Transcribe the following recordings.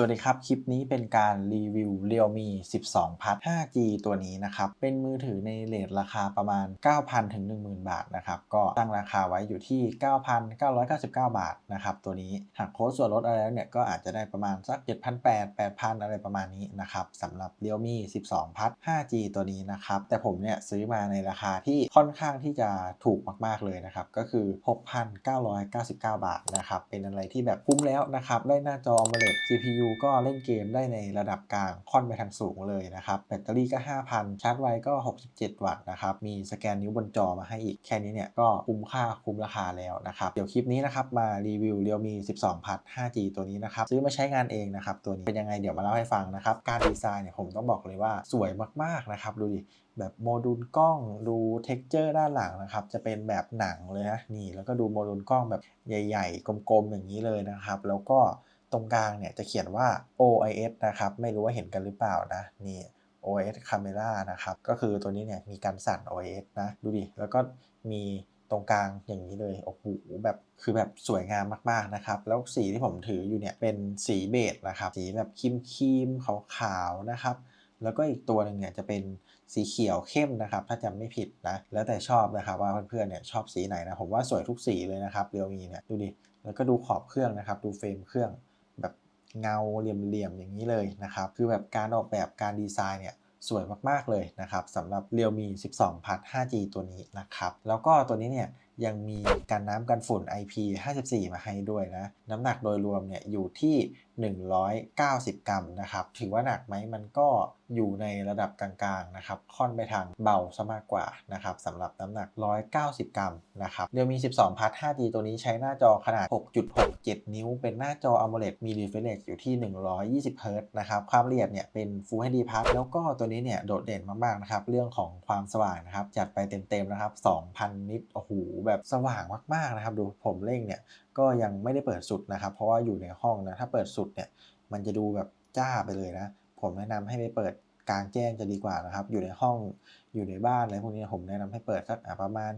สวัสดีครับ คลิปนี้เป็นการรีวิว Realme 12 Plus 5G ตัวนี้นะครับ เป็นมือถือในเลทราคาประมาณ 9,000 ถึง 10,000 บาทนะครับ ก็ตั้งราคาไว้อยู่ที่ 9,999 บาทนะครับ ตัวนี้หากโค้ดส่วนลดอะไรแล้วเนี่ย ก็อาจจะได้ประมาณสัก 7,800 8,000 อะไรประมาณนี้นะครับสำหรับ Realme 12 Plus 5G ตัวนี้นะครับ แต่ผมเนี่ยซื้อมาในราคาที่ค่อนข้างที่จะถูกมากๆเลยนะครับ ก็คือ 6,999 บาทนะครับ เป็นอะไรที่แบบคุ้มแล้วนะครับ ได้หน้าจอ AMOLED CPU ก็เล่นเกมได้ในระดับกลางค่อนไปทางสูงเลยนะครับแบตเตอรี่ก็ 5,000 ชาร์จไวก็ 67 วัตต์นะครับมีสแกนนิ้วบนจอมาให้อีกแค่นี้เนี่ยก็คุ้มค่าคุ้มราคาแล้วนะครับเดี๋ยวคลิปนี้นะครับมารีวิว Realme 12 Plus 5G ตัวนี้นะครับซื้อมาใช้งานเองนะครับตัวนี้เป็นยังไงเดี๋ยวมาเล่าให้ฟังนะครับการดีไซน์เนี่ยผมต้องบอกเลยว่าสวยมากๆนะครับดูดิแบบโมดูลกล้องดูเท็กเจอร์ด้านหลังนะครับจะเป็นแบบหนังเลยนะนี่แล้วก็ดูโมดูลกล้องแบบใหญ่ ๆ กลมๆอย่างนี้เลยนะครับ แล้วก็ ตรงกลางเนี่ยจะเขียนว่า OIS นะครับ ไม่รู้ว่าเห็นกันหรือเปล่านะนี่ OIS Camera นะครับ ก็คือตัวนี้เนี่ยมีการสั่น OIS นะ ดูดิ แล้วก็มีตรงกลางอย่างนี้เลยโอ้โหแบบคือแบบสวยงามมากๆนะครับ แล้วสีที่ผมถืออยู่เนี่ยเป็นสีเบจนะครับ สีแบบครีมครีมขาวๆนะครับ แล้วก็อีกตัวหนึ่งเนี่ยจะเป็นสีเขียวเข้มนะครับ ถ้าจำไม่ผิดนะ แล้วแต่ชอบนะครับว่าเพื่อนๆเนี่ยชอบสีไหนนะ ผมว่าสวยทุกสีเลยนะครับเรียวมีเนี่ยดูดิ แล้วก็ดูขอบเครื่องนะครับ ดูเฟรมเครื่อง เงาเหลี่ยมๆอย่างนี้เลยนะครับ คือแบบการออกแบบการดีไซน์เนี่ยสวยมากๆเลยนะครับสำหรับ Realme 12 Plus 5G ตัวนี้นะครับ แล้วก็ตัวนี้เนี่ยยังมีกันน้ำกันฝุ่น IP54 มาให้ด้วยนะ น้ำหนักโดยรวมเนี่ยอยู่ที่ 190 กรัมนะครับ ถือว่าหนักไหมมันก็อยู่ในระดับกลางๆนะครับ ค่อนไปทางเบาซะมากกว่านะครับสำหรับน้ำหนัก 190 กรัมนะครับเดี๋ยวมี 12 พัท 5G ตัวนี้ใช้หน้าจอขนาด 6.67 นิ้ว เป็นหน้าจอ AMOLED มี refresh อยู่ที่ 120 Hz นะครับ ความละเอียดเนี่ยเป็น Full HD Plus แล้วก็ตัวนี้เนี่ยโดดเด่นมากๆนะครับ เรื่องของความสว่างนะครับ จัดไปเต็มๆนะครับ 2,000 นิต โอ้โห แบบสว่างมากๆนะครับ ดูผมเร่งเนี่ย ก็ยังไม่ได้เปิดสุดนะครับ เพราะว่าอยู่ในห้องนะ ถ้าเปิดสุดเนี่ย มันจะดูแบบจ้าไปเลยนะ ผมแนะนำให้ไปเปิด กลางแจ้งจะดีกว่านะครับ อยู่ในห้องอยู่ในบ้านอะไรพวกนี้ผมแนะนำให้เปิดสักประมาณ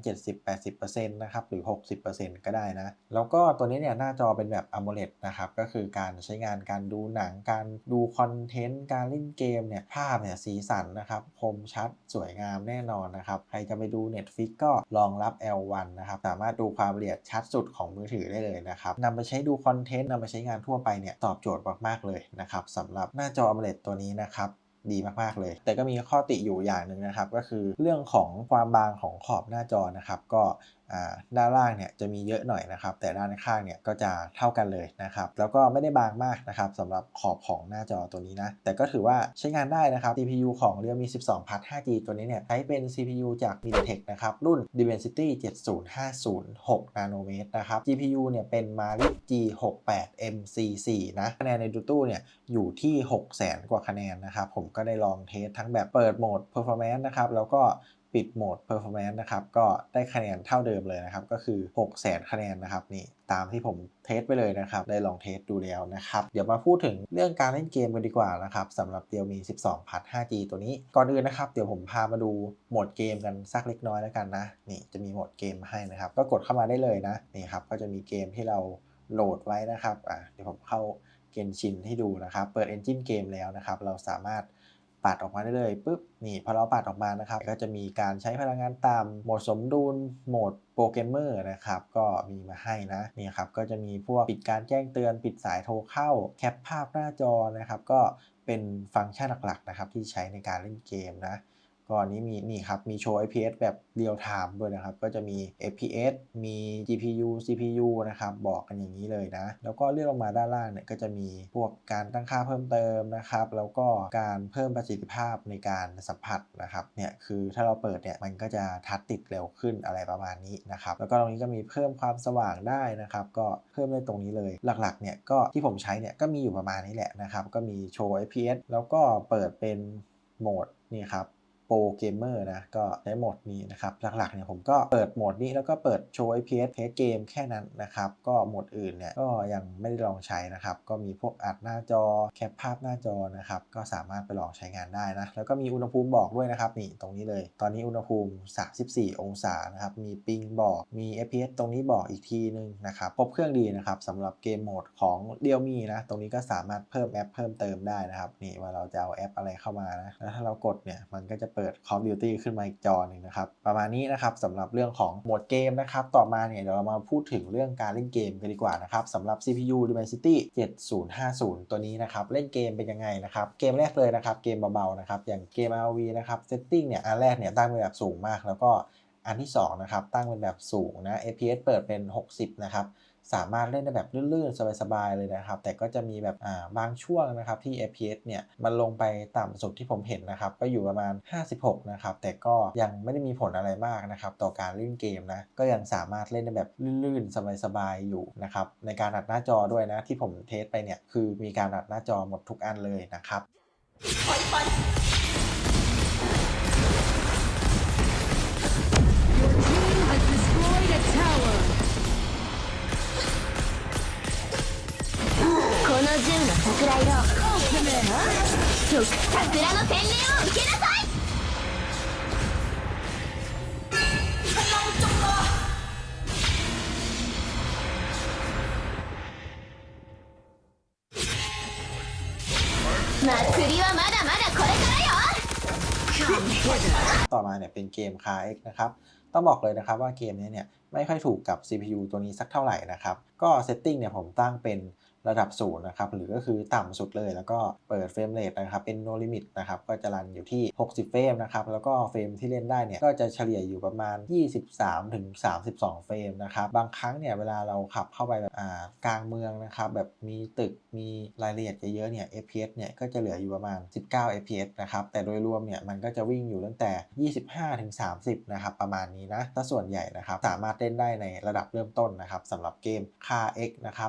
70-80%นะครับหรือ 60%ก็ได้นะ แล้วก็ตัวนี้เนี่ยหน้าจอเป็นแบบ AMOLED นะครับ ก็คือการใช้งานการดูหนัง การดูคอนเทนต์ การเล่นเกมเนี่ยภาพเนี่ยสีสันนะครับคมชัดสวยงามแน่นอนนะครับ ใครจะไปดู Netflix ก็รองรับ L1 นะครับ สามารถดูความละเอียดชัดสุดของมือถือได้เลยนะครับนำไปใช้ดูคอนเทนต์นำไปใช้งานทั่วไปเนี่ยตอบโจทย์มากๆเลยนะครับสำหรับหน้าจอ AMOLED ตัวนี้นะครับ ดีมากๆเลย แต่ก็มีข้อติอยู่อย่างหนึ่งนะครับ ก็คือเรื่องของความบางของขอบหน้าจอนะครับ ก็ ด้านล่างเนี่ยจะมีเยอะหน่อยนะครับ แต่ด้านข้างเนี่ยก็จะเท่ากันเลยนะครับ แล้วก็ไม่ได้บางมากนะครับสำหรับขอบของหน้าจอตัวนี้นะ แต่ก็ถือว่าใช้งานได้นะครับ CPU ของ Realme 12 Plus 5G ตัวนี้เนี่ยใช้เป็น CPU จาก MediaTek นะครับ รุ่น Dimensity 70506นาโนเมตรนะครับ GPU เนี่ยเป็น Mali G68 MC4 นะคะแนนในดูตู้เนี่ยอยู่ที่ 600,000 กว่าคะแนนนะครับ ผมก็ได้ลองเทสทั้งแบบเปิดโหมด Performance นะครับ แล้วก็ ปิดโหมด performance นะครับ ก็ได้คะแนนเท่าเดิมเลยนะครับ ก็คือ 6 0 0 0 0คะแนนนะครับนี่ตามที่ผมเทสไปเลยนะครับ ได้ลองเทสดูแล้วนะครับ เดี๋ยวมาพูดถึงเรื่องการเล่นเกมกันดีกว่านะครับสำหรับ Realme 12 Plus 5G ตัวนี้ ก่อนอื่นนะครับ เดี๋ยวผมพามาดูโหมดเกมกันสักเล็กน้อยแล้วกันนะ นี่จะมีโหมดเกมให้นะครับ ก็กดเข้ามาได้เลยนะ นี่ครับ ก็จะมีเกมที่เราโหลดไว้นะครับ อะ เดี๋ยวผมเข้าเกมชินให้ดูนะครับ เปิด Engine เกมแล้วนะครับ เราสามารถ ปัดออกมาได้เลยปุ๊บนี่พอเราปัดออกมานะครับ ก็จะมีการใช้พลังงานตามโหมดสมดุลโหมดโปรแกรมเมอร์นะครับก็มีมาให้นะนี่ครับก็จะมีพวกปิดการแจ้งเตือนปิดสายโทรเข้าแคปภาพหน้าจอนะครับ ก็เป็นฟังก์ชันหลักๆนะครับที่ใช้ในการเล่นเกมนะ ก็นี้มีนี่ครับ มีโชว์ FPS แบบเรียลไทม์ด้วยนะครับ ก็จะมี FPS มี GPU CPU นะครับ บอกกันอย่างนี้เลยนะ แล้วก็เลื่อนลงมาด้านล่างเนี่ยก็จะมีพวกการตั้งค่าเพิ่มเติมนะครับ แล้วก็การเพิ่มประสิทธิภาพในการสัมผัสนะครับ เนี่ยคือถ้าเราเปิดเนี่ยมันก็จะทัดติดเร็วขึ้นอะไรประมาณนี้นะครับ แล้วก็ตรงนี้ก็มีเพิ่มความสว่างได้นะครับ ก็เพิ่มได้ตรงนี้เลย หลักๆ เนี่ยก็ที่ผมใช้เนี่ยก็มีอยู่ประมาณนี้แหละนะครับ ก็มีโชว์ FPS แล้วก็เปิดเป็นโหมดนี่ครับ โปรเกมเมอร์นะก็ใช้โหมดนี้นะครับหลักๆเนี่ยผมก็เปิดโหมดนี้แล้วก็เปิดโชว์ FPS เทสเกมแค่นั้นนะครับก็โหมดอื่นเนี่ยก็ยังไม่ได้ลองใช้นะครับก็มีพวกอัดหน้าจอแคปภาพหน้าจอนะครับก็สามารถไปลองใช้งานได้นะแล้วก็มีอุณหภูมิบอกด้วยนะครับนี่ตรงนี้เลย ตอนนี้อุณหภูมิ 34 องศานะครับมีปิงบอกมี FPS ตรงนี้บอกอีกทีนึงนะครับครบเครื่องดีนะครับสำหรับเกมโหมดของเดียวมีนะตรงนี้ก็สามารถเพิ่มแอปเพิ่มเติมได้นะครับนี่ว่าเราจะเอาแอปอะไรเข้ามานะแล้วถ้าเรากดเนี่ยมันก็จะเปิด Call of Duty ขึ้นมาอีกจอหนึ่งนะครับ ประมาณนี้นะครับสำหรับเรื่องของโหมดเกมนะครับ ต่อมาเนี่ยเดี๋ยวเรามาพูดถึงเรื่องการเล่นเกมกันดีกว่านะครับสำหรับ CPU Dimensity 7050 ตัวนี้นะครับ เล่นเกมเป็นยังไงนะครับ เกมแรกเลยนะครับ เกมเบาๆนะครับ อย่างเกม RV นะครับ setting เนี่ย อันแรกเนี่ยตั้งเป็นแบบสูงมาก แล้วก็อันที่2นะครับ ตั้งเป็นแบบสูงนะ FPS เปิดเป็น 60 นะครับ สามารถเล่นได้แบบลื่นๆ สบายๆ เลยนะครับ แต่ก็จะมีแบบอ่าบางช่วงนะครับที่ FPS เนี่ยมันลงไปต่ำสุดที่ผมเห็นนะครับก็อยู่ประมาณ 56 นะครับ แต่ก็ยังไม่ได้มีผลอะไรมากนะครับต่อการเล่นเกมนะก็ยังสามารถเล่นได้แบบลื่นๆ สบายๆ อยู่นะครับในการอัดหน้าจอด้วยนะที่ผมเทสไปเนี่ยคือมีการอัดหน้าจอหมดทุกอันเลยนะครับ よ桜の洗礼を受けなさい 祭りはまだまだこれからよ ต่อมาเนี่ยเป็นเกม Car X นะครับ ต้องบอกเลยนะครับว่าเกมนี้เนี่ยไม่ค่อยถูกกับ CPU ตัวนี้สักเท่าไหร่นะครับ ก็เซตติ้งเนี่ยผมตั้งเป็น ระดับศูนย์นะครับหรือก็คือต่ำสุดเลยแล้วก็เปิดเฟรมเรทนะครับเป็น no limit นะครับก็จะรันอยู่ที่ 60 เฟรมนะครับแล้วก็เฟรมที่เล่นได้เนี่ยก็จะเฉลี่ยอยู่ประมาณ 23ถึง32 เฟรมนะครับบางครั้งเนี่ยเวลาเราขับเข้าไปแบบอ่ากลางเมืองนะครับแบบมีตึกมีรายละเอียดเยอะๆเนี่ย FPS เนี่ยก็จะเหลืออยู่ประมาณ 19 FPS นะครับแต่โดยรวมเนี่ยมันก็จะวิ่งอยู่ตั้งแต่ 25ถึง30นะครับประมาณนี้นะถ้าส่วนใหญ่นะครับสามารถเล่นได้ในระดับเริ่มต้นนะครับสำหรับเกม Car X นะครับ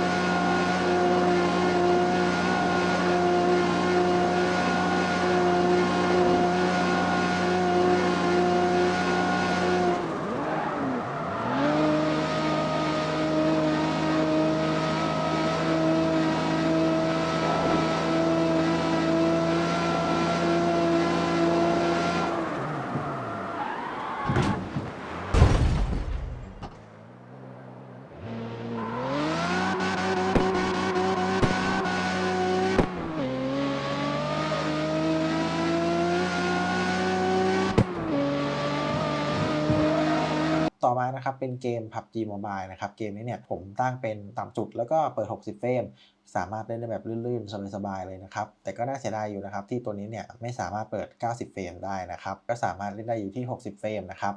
นะครับเป็นเกม PUBG Mobile นะครับเกมนี้เนี่ยผมตั้งเป็นต่ำจุดแล้วก็เปิด 60 เฟรมสามารถเล่นได้แบบลื่นๆ สบายๆเลยนะครับ แต่ก็น่าเสียดายอยู่นะครับที่ตัวนี้เนี่ยไม่สามารถเปิด 90 เฟรมได้นะครับ ก็สามารถเล่นได้อยู่ที่ 60 เฟรมนะครับ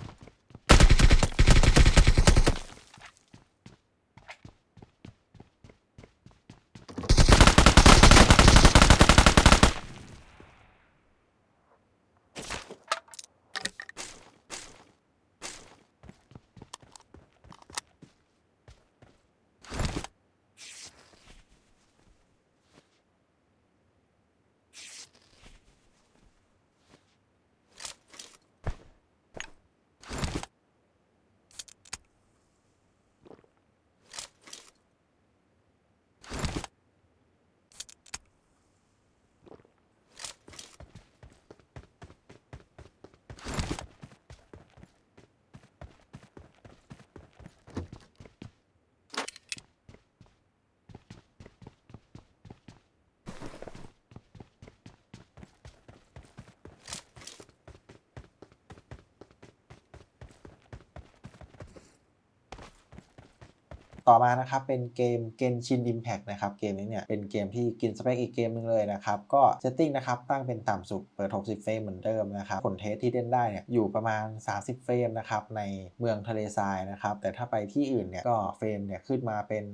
ต่อมานะครับเป็นเกม Genshin Impact นะครับเกมนี้เนี่ยเป็นเกมที่กินสเปคอีกเกมหนึงเลยนะครับก็เซตติ้งนะครับตั้งเป็นต่ำสุดเปิด 60 เฟรมเหมือนเดิมนะครับผลเทสที่เล่นได้เนี่ยอยู่ประมาณ 30 เฟรมนะครับในเมืองทะเลทรายนะครับแต่ถ้าไปที่อื่นเนี่ยก็เฟรมเนี่ยขึ้นมาเป็น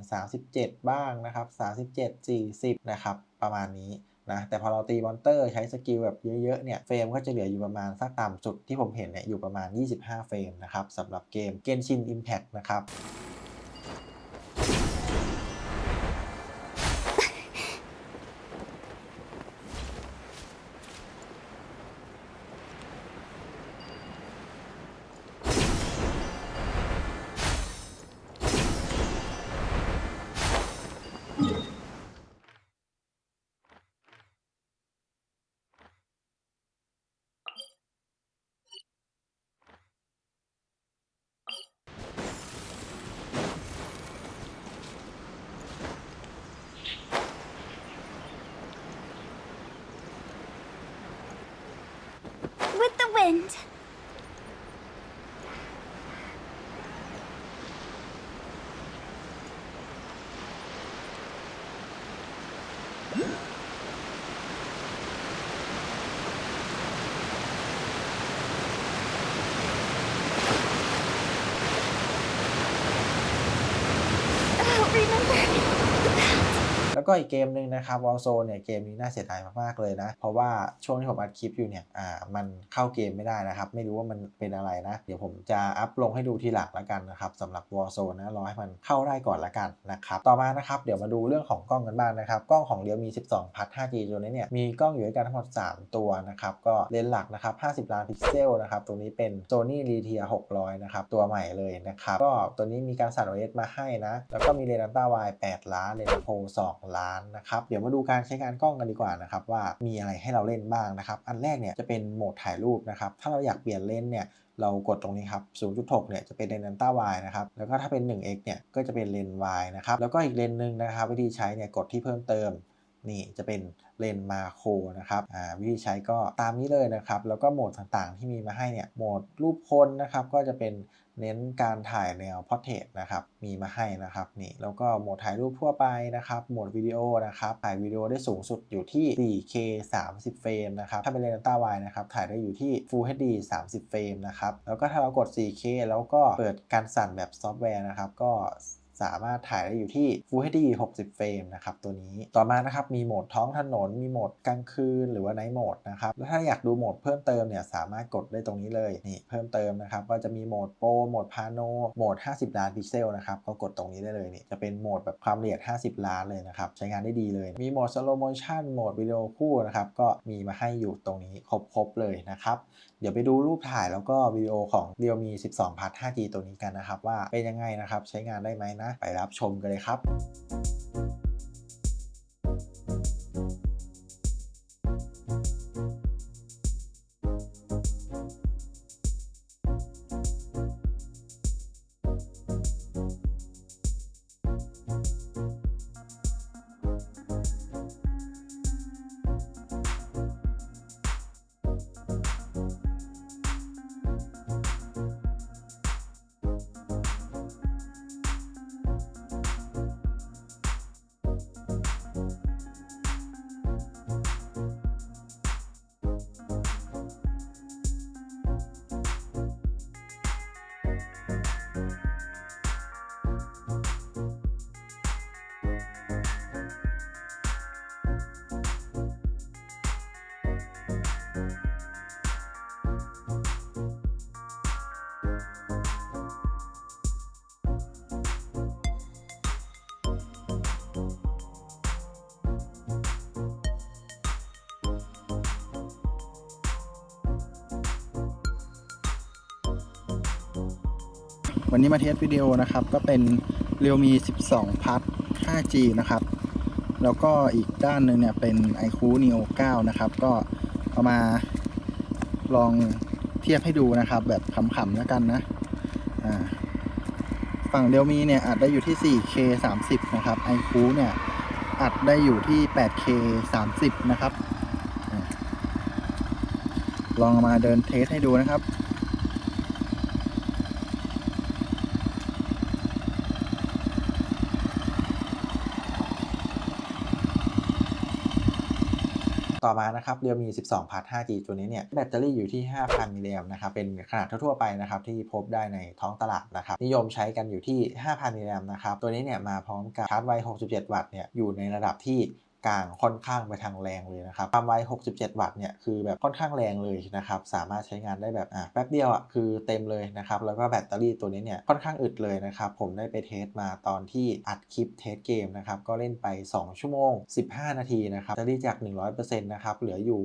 37 บ้างนะครับ37 40นะครับประมาณนี้นะแต่พอเราตีมอนเตอร์ใช้สกิลแบบเยอะๆเนี่ยเฟรมก็จะเหลืออยู่ประมาณสักต่ำสุดที่ผมเห็นเนี่ยอยู่ประมาณ 25 เฟรมนะครับสำหรับเกม Genshin Impact นะครับ ruined! ก็อีกเกมหนึ่งนะครับ Warzone เนี่ยเกมนี้น่าเสียดายมากๆเลยนะ เพราะว่าช่วงที่ผมอัดคลิปอยู่เนี่ยอ่ามันเข้าเกมไม่ได้นะครับ ไม่รู้ว่ามันเป็นอะไรนะ เดี๋ยวผมจะอัพลงให้ดูทีหลังละกันนะครับสำหรับ Warzone นะรอให้มันเข้าได้ก่อนละกันนะครับต่อมานะครับเดี๋ยวมาดูเรื่องของกล้องกันบ้างนะครับกล้องของ Realme 12 Plus 5G ตัวนี้เนี่ยมีกล้องอยู่ด้วยกันทั้งหมด 3 ตัวนะครับก็เลนส์หลักนะครับ 50 ล้านพิกเซลนะครับตัวนี้เป็น Sony Retia 600 นะครับตัวใหม่เลยนะครับก็ตัวนี้มีการสั่น OS มาให้นะ แล้วก็มีเลนส์อัลตร้าไวด์8ล้านเลนส์โปร2ล้านนะครับเดี๋ยวมาดูการใช้งานกล้องกันดีกว่านะครับว่ามีอะไรให้เราเล่นบ้างนะครับอันแรกเนี่ยจะเป็นโหมดถ่ายรูปนะครับถ้าเราอยากเปลี่ยนเลนส์เนี่ยเรากดตรงนี้ครับ 0.6 เนี่ยจะเป็นเลนส์อัลตร้าวด์นะครับ แล้วก็ถ้าเป็น 1x เนี่ยก็จะเป็นเลนส์วายนะครับ แล้วก็อีกเลนส์หนึ่งนะครับ วิธีใช้เนี่ยกดที่เพิ่มเติม นี่จะเป็นเลนส์มาโครนะครับวิธีใช้ก็ตามนี้เลยนะครับ แล้วก็โหมดต่างๆที่มีมาให้เนี่ย โหมดรูปคนนะครับ ก็จะเป็น เน้นการถ่ายแนวพอร์เทรตนะครับ มีมาให้นะครับนี่แล้วก็โหมดถ่ายรูปทั่วไปนะครับโหมดวิดีโอนะครับถ่ายวิดีโอได้สูงสุดอยู่ที่ 4K 30 เฟรมนะครับถ้าเป็นเลนส์อัลตร้าไวนะครับถ่ายได้อยู่ที่ Full HD 30 เฟรมนะครับแล้วก็ถ้าเรากด 4K แล้วก็เปิดการสั่นแบบซอฟต์แวร์นะครับก็ สามารถถ่ายได้อยู่ที่ Full HD 60 เฟรมนะครับตัวนี้ต่อมานะครับมีโหมดท้องถนน มีโหมดกลางคืนหรือว่า Night Mode นะครับแล้วถ้าอยากดูโหมดเพิ่มเติมเนี่ยสามารถกดได้ตรงนี้เลยนี่เพิ่มเติมนะครับก็จะมีโหมดโปรโหมดพาโนโหมด 50 ล้านพิกเซลนะครับก็กดตรงนี้ได้เลยนี่จะเป็นโหมดแบบความละเอียด 50 ล้านเลยนะครับใช้งานได้ดีเลย มีโหมด Slow Motion โหมดวิดีโอคู่นะครับก็มีมาให้อยู่ตรงนี้ครบๆเลยนะครับ เดี๋ยวไปดูรูปถ่ายแล้วก็วิดีโอของ Realme 12 Plus 5G ตัวนี้กันนะครับ ว่าเป็นยังไงนะครับ ใช้งานได้ไหมนะ ไปรับชมกันเลยครับ วันนี้มาเทสวิดีโอนะครับ ก็เป็น Realme 12 Plus 5G นะครับ แล้วก็อีกด้านหนึ่งเนี่ยเป็น iQOO Neo 9 นะครับ ก็เอามาลองเทียบให้ดูนะครับ แบบขำๆแล้วกันนะฝั่ง Realme เนี่ยอัดได้อยู่ที่ 4K 30 นะครับ iQOO เนี่ยอัดได้อยู่ที่ 8K 30 นะครับอลองมาเดินเทสให้ดูนะครับ ต่อมานะครับเรียวมี 12 พาร์ท 5G ตัวนี้เนี่ยแบตเตอรี่อยู่ที่ 5,000 มิลลิแอมป์นะครับเป็นขนาดทั่วๆไปนะครับที่พบได้ในท้องตลาดนะครับนิยมใช้กันอยู่ที่ 5,000 มิลลิแอมป์นะครับตัวนี้เนี่ยมาพร้อมกับชาร์จไว 67 วัตต์เนี่ยอยู่ในระดับที่ กลางค่อนข้างไปทางแรงเลยนะครับความไว 67 วัตต์เนี่ยคือแบบค่อนข้างแรงเลยนะครับสามารถใช้งานได้แบบอะแป๊บเดียวอะคือเต็มเลยนะครับแล้วก็แบตเตอรี่ตัวนี้เนี่ยค่อนข้างอึดเลยนะครับผมได้ไปเทสมาตอนที่อัดคลิปเทสเกมนะครับก็เล่นไป 2 ชั่วโมง 15 นาทีนะครับแบตเตอรี่จาก 100%นะครับเหลืออยู่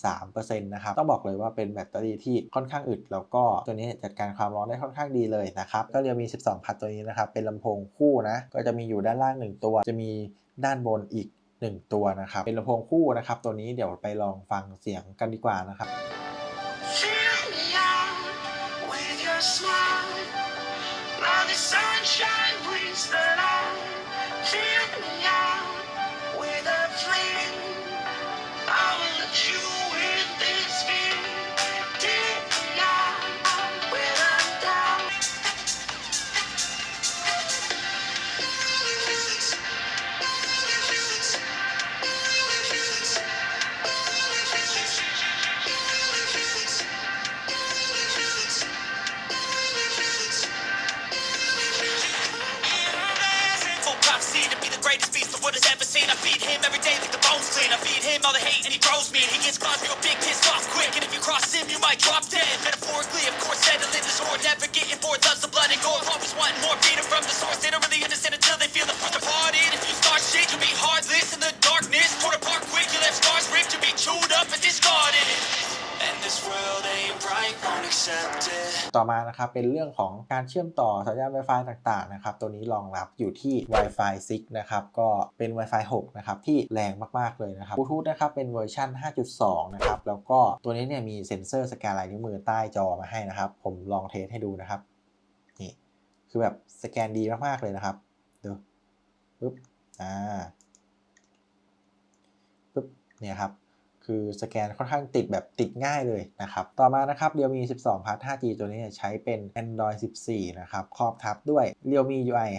63%นะครับต้องบอกเลยว่าเป็นแบตเตอรี่ที่ค่อนข้างอึด แล้วก็ตัวนี้จัดการความร้อนได้ค่อนข้างดีเลยนะครับก็เรียมี 12 พัดตัวนี้นะครับเป็นลำโพงคู่นะก็จะมีอยู่ด้านล่าง 1 ตัวจะมีด้านบนอีก 1 ตัวนะครับ เป็นลำโพงคู่นะครับ ตัวนี้เดี๋ยวไปลองฟังเสียงกันดีกว่านะครับ Fill me out with your smile. Might drop dead. Metaphorically, of course, settling this horde. Never getting bored, loves the blood and gore. Always wanting more, beat it from the source. They don't really understand until they feel the force departed. If you start shit, you'll be heartless in the darkness. Torn apart quick, you left scars ripped. You'll be chewed up and discarded. ต่อมานะครับเป็นเรื่องของการเชื่อมต่อสัญญาณ Wi-Fi ต่างๆนะครับตัวนี้รองรับอยู่ที่ Wi-Fi 6 นะครับก็เป็น Wi-Fi 6 นะครับที่แรงมากๆเลยนะครับบลูทูธนะครับเป็นเวอร์ชัน5.2 นะครับแล้วก็ตัวนี้เนี่ยมีเซ็นเซอร์สแกนลายนิ้วมือใต้จอมาให้นะครับ ผมลองเทสให้ดูนะครับนี่คือแบบสแกนดีมากๆเลยนะครับดูปึ๊บอ่าปึ๊บเนี่ยครับ คือสแกนค่อนข้างติดแบบติดง่ายเลยนะครับ ต่อมานะครับเรียวมี12 Plus 5G ตัวนี้ใช้เป็น Android 14 นะครับครอบทับด้วยเรียวมี UI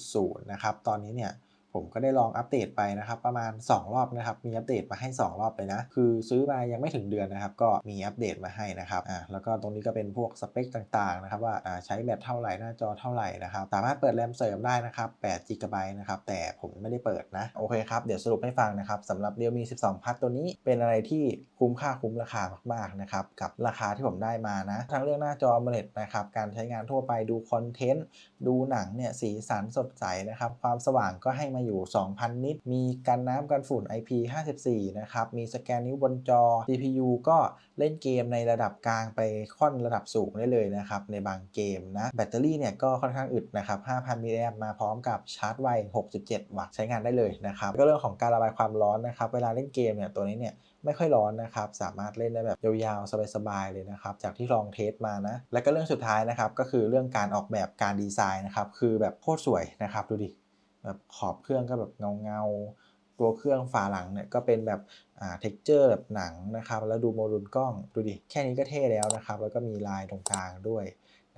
5.0 นะครับ ตอนนี้เนี่ย ผมก็ได้ลองอัปเดตไปนะครับ ประมาณ 2 รอบนะครับ มีอัปเดตมาให้ 2 รอบเลยนะ คือซื้อมายังไม่ถึงเดือนนะครับ ก็มีอัปเดตมาให้นะครับอ่าแล้วก็ตรงนี้ก็เป็นพวกสเปคต่างๆนะครับว่าอ่าใช้แบตเท่าไหร่หน้าจอเท่าไหร่นะครับ สามารถเปิดแรมเสริมได้นะครับ8 g b นะครับ แต่ผมไม่ได้เปิดนะ โอเคครับ เดี๋ยวสรุปให้ฟังนะครับสำหรับ Realme 12 Plus ตัวนี้เป็นอะไรที่คุ้มค่าคุ้มราคามากๆนะครับกับราคาที่ผมได้มานะ ทั้งเรื่องหน้าจอ AMOLED นะครับการใช้งานทั่วไปดูคอนเทนต์ดูหนังเนี่ยสีสันสดใสนะครับความสว่างก็ให้มาอยู่ 2,000 นิตมีกันน้ำกันฝุ่น IP54 นะครับ มีสแกนนิ้วบนจอ CPU ก็เล่นเกมในระดับกลางไปค่อนระดับสูงได้เลยนะครับ ในบางเกมนะ แบตเตอรี่เนี่ยก็ค่อนข้างอึดนะครับ 5,000 มิลลิแอมมาพร้อมกับชาร์จไว 67 วัตต์ใช้งานได้เลยนะครับ ก็เรื่องของการระบายความร้อนนะครับ เวลาเล่นเกมเนี่ยตัวนี้เนี่ยไม่ค่อยร้อนนะครับ สามารถเล่นได้แบบยาวๆ สบายๆ เลยนะครับ จากที่ลองเทสมานะ และก็เรื่องสุดท้ายนะครับ ก็คือเรื่องการออกแบบการดีไซน์นะครับ คือแบบโคตรสวยนะครับ ดูดิ แบบขอบเครื่องก็แบบเงาเงาตัวเครื่องฝาหลังเนี่ยก็เป็นแบบอ่าเท็กเจอร์แบบหนังนะครับ แล้วดูโมดูลกล้องดูดิแค่นี้ก็เท่แล้วนะครับ แล้วก็มีลายตรงกลางด้วย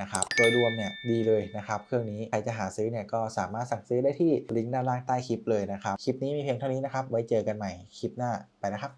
นะครับโดยรวมเนี่ยดีเลยนะครับ เครื่องนี้ใครจะหาซื้อเนี่ยก็สามารถสั่งซื้อได้ที่ลิงก์ด้านล่างใต้คลิปเลยนะครับ คลิปนี้มีเพียงเท่านี้นะครับ ไว้เจอกันใหม่คลิปหน้าไปนะครับ